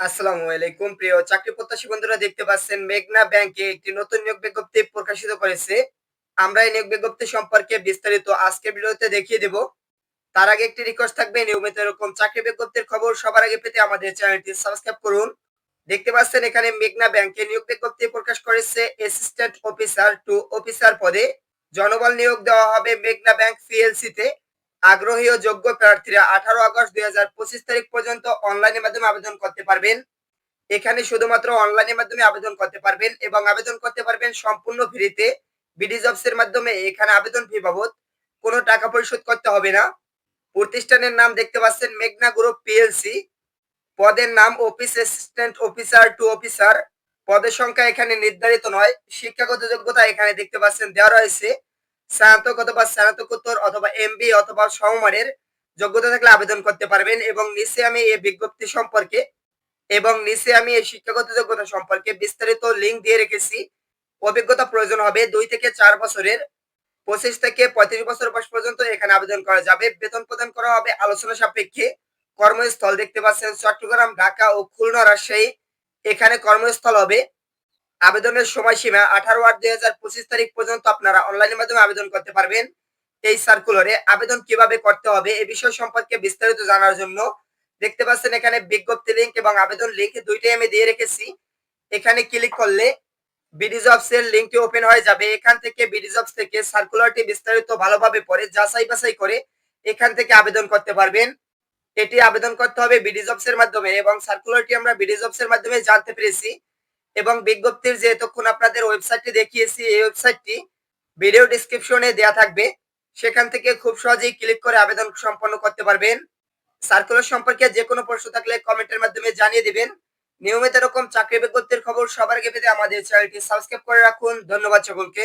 আসসালামু আলাইকুম। প্রিয় চাকরি প্রত্যাশী বন্ধুরা, দেখতে পাচ্ছেন মেঘনা ব্যাংকে একটি নতুন নিয়োগ বিজ্ঞপ্তি প্রকাশিত করেছে। আমরা এই নিয়োগ বিজ্ঞপ্তি সম্পর্কে বিস্তারিত আজকের ভিডিওতে দেখিয়ে দেব। তার আগে একটি রিকোয়েস্ট থাকবে, নিয়মিত এরকম চাকরি বিজ্ঞপ্তির খবর সবার আগে পেতে আমাদের চ্যানেলটি সাবস্ক্রাইব করুন। দেখতে পাচ্ছেন এখানে মেঘনা ব্যাংকে নিয়োগ বিজ্ঞপ্তি প্রকাশ করেছে অ্যাসিস্ট্যান্ট অফিসার টু অফিসার পদে। জনবল নিয়োগ দেওয়া হবে মেঘনা ব্যাংক পিএলসি তে। আগ্রহী ও যোগ্য প্রার্থীরা আঠারো আগস্ট দুই হাজার পঁচিশ তারিখ পর্যন্ত অনলাইনের মাধ্যমে আবেদন করতে পারবেন। এখানে শুধুমাত্র অনলাইনের মাধ্যমে আবেদন করতে পারবেন এবং আবেদন করতে পারবেন সম্পূর্ণ ফ্রিতে। বিডি জবস এর মাধ্যমে এখানে আবেদন ফি বাবদ। কোনো টাকা পরিশোধ করতে হবে না। প্রতিষ্ঠানের নাম দেখতে পাচ্ছেন মেঘনা গ্রুপ পিএলসি পদের নাম office assistant officer two officer পদের সংখ্যা এখানে নির্ধারিত নয়। শিক্ষাগত যোগ্যতা এখানে দেখতে পাচ্ছেন দেওয়া রয়েছে। স্নাতক অথবা স্নাতকোত্তর অথবা এমবি অথবা সমমানের যোগ্যতা থাকলে আবেদন করতে পারবেন এবং নিচে আমি এই বিজ্ঞপ্তি সম্পর্কে এবং নিচে আমি এই শিক্ষাগত যোগ্যতা সম্পর্কে বিস্তারিত লিঙ্ক দিয়ে রেখেছি। অভিজ্ঞতা প্রয়োজন হবে দুই থেকে চার বছরের। পঁচিশ থেকে পঁয়ত্রিশ বছর বয়স পর্যন্ত এখানে আবেদন করা যাবে। বেতন প্রদান করা হবে আলোচনা সাপেক্ষে। কর্মস্থল দেখতে পাচ্ছেন চট্টগ্রাম, ঢাকা ও খুলনা রাজশাহী। এখানে কর্মস্থল হবে। আবেদনের সময়সীমা আঠারো আট দুই হাজার পঁচিশ তারিখ পর্যন্ত আপনারা অনলাইনের মাধ্যমে আবেদন করতে পারবেন। এই সার্কুলারে আবেদন কীভাবে করতে হবে এ বিষয় সম্পর্কে বিস্তারিত জানার জন্য দেখতে পাচ্ছেন এখানে বিজ্ঞপ্তি লিঙ্ক এবং আবেদন লিঙ্ক দুইটাই আমি দিয়ে রেখেছি। এখানে ক্লিক করলে বিডি জবস এর লিঙ্কটি ওপেন হয়ে যাবে। এখান থেকে বিডি জবস থেকে সার্কুলারটি বিস্তারিত ভালোভাবে পড়ে, যাচাই বাছাই করে এখান থেকে আবেদন করতে পারবেন। এটি আবেদন করতে হবে বিডি এর মাধ্যমে এবং সার্কুলারটি আমরা বিডি এর মাধ্যমে জানতে পেরেছি। এবং বিজ্ঞপ্তির যে এতক্ষণ আপনাদের ওয়েবসাইটটি দেখিয়েছি, এই ওয়েবসাইটটি ভিডিও ডিসক্রিপশনে দেয়া থাকবে। সেখান থেকে খুব সহজেই ক্লিক করে আবেদন সম্পন্ন করতে পারবেন। সার্কুলার সম্পর্কে যে কোনো প্রশ্ন থাকলে কমেন্টের মাধ্যমে জানিয়ে দিবেন। নিয়মিত এরকম চাকরি বিজ্ঞপ্তির খবর সবার আগে পেতে আমাদের চ্যানেলটি সাবস্ক্রাইব করে রাখুন। ধন্যবাদ সকলকে।